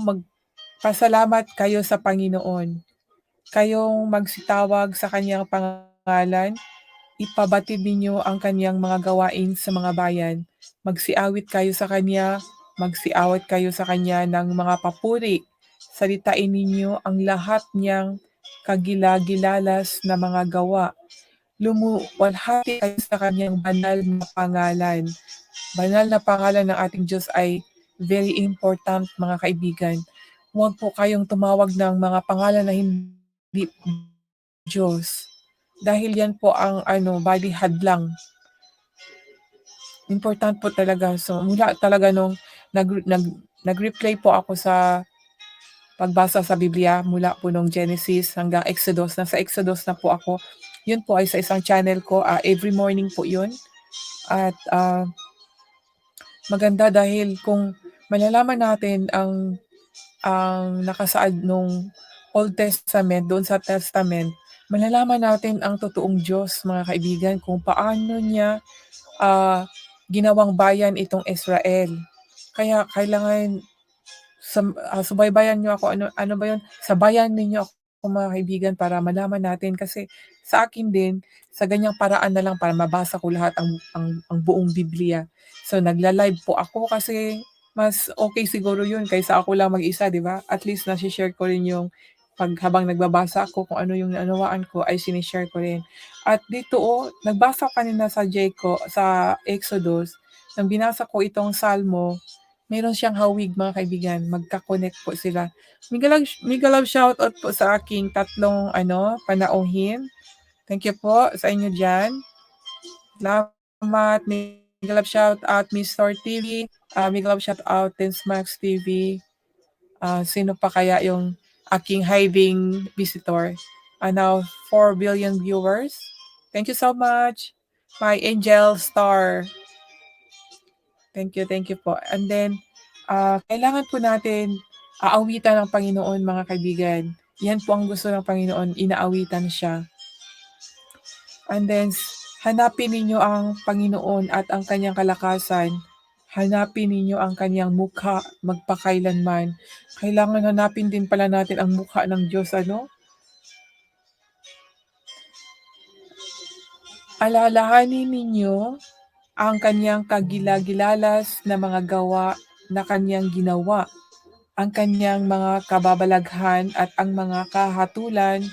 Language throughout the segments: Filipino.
magpasalamat kayo sa Panginoon. Kayong magsitawag sa kanyang pangalan, ipabatid ninyo ang kanyang mga gawain sa mga bayan. Magsiawit kayo sa kanya, magsiawit kayo sa kanya ng mga papuri. Salitain ninyo ang lahat niyang kagilagilalas na mga gawa. Lumuwalhati kayo sa kanyang banal na pangalan. Banal na pangalan ng ating Diyos ay very important mga kaibigan. Huwag po kayong tumawag ng mga pangalan na hindi Diyos. Dahil yan po ang ano, bali hadlang. Important po talaga. So, mula talaga nung nag, nag, nag-replay po ako sa pagbasa sa Biblia mula po nung Genesis hanggang Exodus. Nasa Exodus na po ako. Yun po ay sa isang channel ko. Uh, every morning po yun. At uh, maganda dahil kung malalaman natin ang ang nakasaad nung Old Testament doon sa Testament, malalaman natin ang totoong Diyos, mga kaibigan, kung paano niya uh, ginawang bayan itong Israel. Kaya kailangan sa, uh, subaybayan niyo ako ano ano ba 'yon? Sabayan ninyo ako mga kaibigan para malaman natin kasi sa akin din sa ganyang paraan na lang para mabasa ko lahat ang ang, ang buong Biblia. So nagla-live po ako kasi mas okay siguro 'yun kaysa ako lang mag-isa, 'di ba? At least na-share ko rin yung pag habang nagbabasa ako kung ano yung nanawaan ko ay sinishare ko rin. At dito oh, nagbasa kanina sa Jacob sa Exodus, nang binasa ko itong Salmo, meron siyang hawig mga kaibigan, magka-connect po sila. Migalab, migalab shoutout po sa aking tatlong ano, panauhin. Thank you po sa inyo dyan. Salamat. Migalab shout out Mr. TV. Uh, migalab shout out Tensmax TV. Uh, sino pa kaya yung aking hiding visitor? Uh, now 4 billion viewers. Thank you so much. My angel star. Thank you, thank you po. And then, uh, kailangan po natin aawitan ng Panginoon, mga kaibigan. Yan po ang gusto ng Panginoon, inaawitan siya. And then, hanapin ninyo ang Panginoon at ang kanyang kalakasan. Hanapin ninyo ang kanyang mukha magpakailanman. Kailangan hanapin din pala natin ang mukha ng Diyos, ano? Alalahanin ninyo ang kanyang kagilagilalas na mga gawa na kanyang ginawa, ang kanyang mga kababalaghan at ang mga kahatulan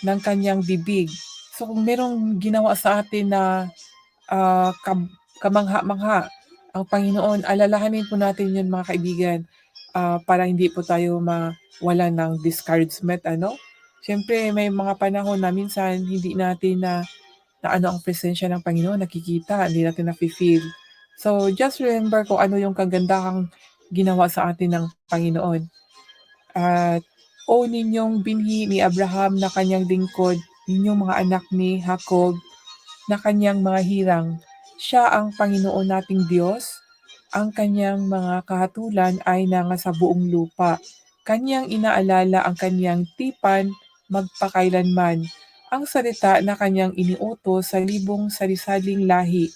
ng kanyang bibig. So kung merong ginawa sa atin na uh, kamangha-mangha ang Panginoon, alalahanin po natin yun mga kaibigan uh, para hindi po tayo mawala ng discouragement. Ano? Siyempre may mga panahon na minsan hindi natin na, na ano ang presensya ng Panginoon, nakikita, hindi natin na-feel. So just remember kung ano yung kagandahang ginawa sa atin ng Panginoon. At o ninyong binhi ni Abraham na kanyang lingkod ninyong mga anak ni Jacob na kanyang mga hirang. Siya ang Panginoon nating Diyos. Ang kanyang mga kahatulan ay nanga sa buong lupa. Kanyang inaalala ang kanyang tipan magpakailanman. Ang salita na kanyang iniuto sa libong sarisaling lahi.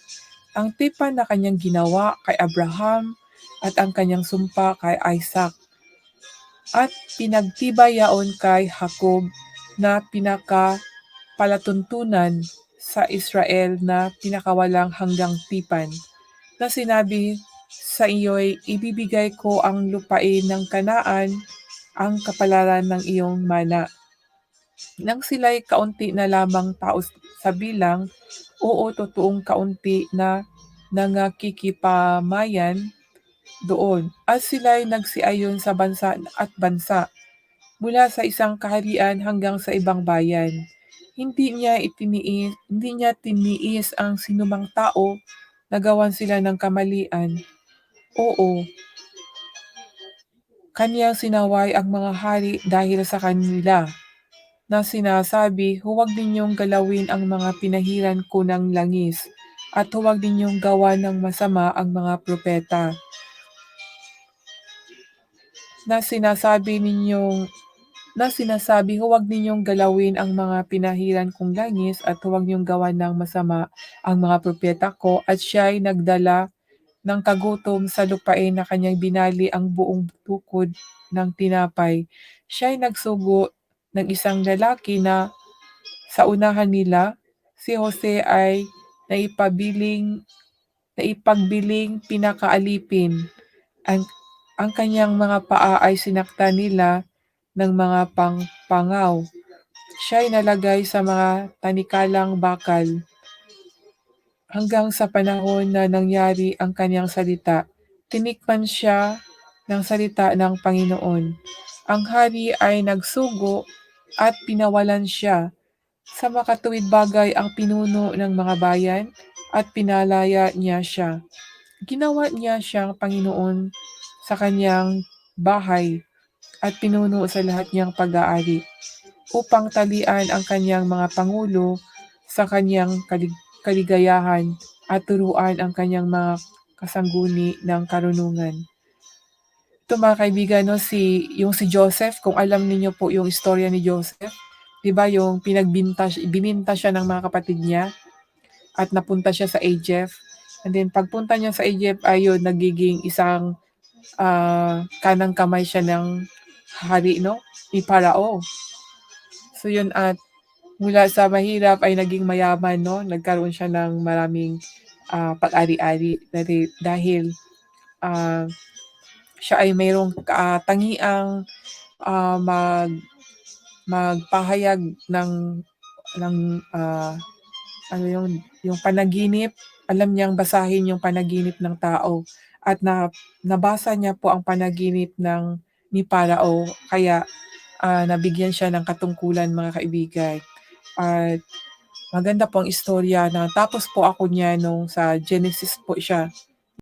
Ang tipan na kanyang ginawa kay Abraham at ang kanyang sumpa kay Isaac. At pinagtibay yaon kay Jacob na pinaka palatuntunan sa Israel na pinakawalang hanggang tipan, na sinabi sa iyo'y ibibigay ko ang lupain ng kanaan, ang kapalaran ng iyong mana. Nang sila'y kaunti na lamang tao sa bilang, oo totoong kaunti na nangakikipamayan doon, at sila'y nagsiayon sa bansa at bansa, mula sa isang kaharian hanggang sa ibang bayan hindi niya itiniis, hindi niya tiniis ang sinumang tao na gawan sila ng kamalian. Oo. Kanyang sinaway ang mga hari dahil sa kanila na sinasabi, huwag ninyong galawin ang mga pinahiran ko ng langis at huwag ninyong gawa ng masama ang mga propeta na sinasabi ninyong na sinasabi huwag ninyong galawin ang mga pinahiran kong langis at huwag niyong gawan ng masama ang mga propeta ko. At siya ay nagdala ng kagutom sa lupain na kanyang binali ang buong tukod ng tinapay, siya'y nagsugo ng isang lalaki na sa unahan nila, si Jose ay naipabiling naipagbiling pinakaalipin. Ang, ang kanyang mga paa ay sinakta nila ng mga pangpangaw. Siya'y nalagay sa mga tanikalang bakal hanggang sa panahon na nangyari ang kanyang salita. Tinikman siya ng salita ng Panginoon. Ang hari ay nagsugo at pinawalan siya. Sa makatuwid bagay ang pinuno ng mga bayan at pinalaya niya siya. Ginawa niya siyang Panginoon sa kanyang bahay at pinuno sa lahat niyang pag-aari upang talian ang kanyang mga pangulo sa kanyang kalig- kaligayahan at turuan ang kanyang mga kasangguni ng karunungan. Ito mga kaibigan, no, si, yung si Joseph, kung alam niyo po yung istorya ni Joseph, di ba yung pinagbinta, bininta siya ng mga kapatid niya at napunta siya sa Egypt. And then pagpunta niya sa Egypt, ayun, nagiging isang uh, kanang kamay siya ng hari, no? Ni Parao. So yun at mula sa mahirap ay naging mayaman, no? Nagkaroon siya ng maraming uh, pag-ari-ari dahil, uh, siya ay mayroong katangiang uh, mag magpahayag ng ng uh, ano yung yung panaginip, alam niyang basahin yung panaginip ng tao at na nabasa niya po ang panaginip ng ni Parao kaya uh, nabigyan siya ng katungkulan mga kaibigan. At maganda po ang istorya na tapos po ako niya nung sa Genesis po siya.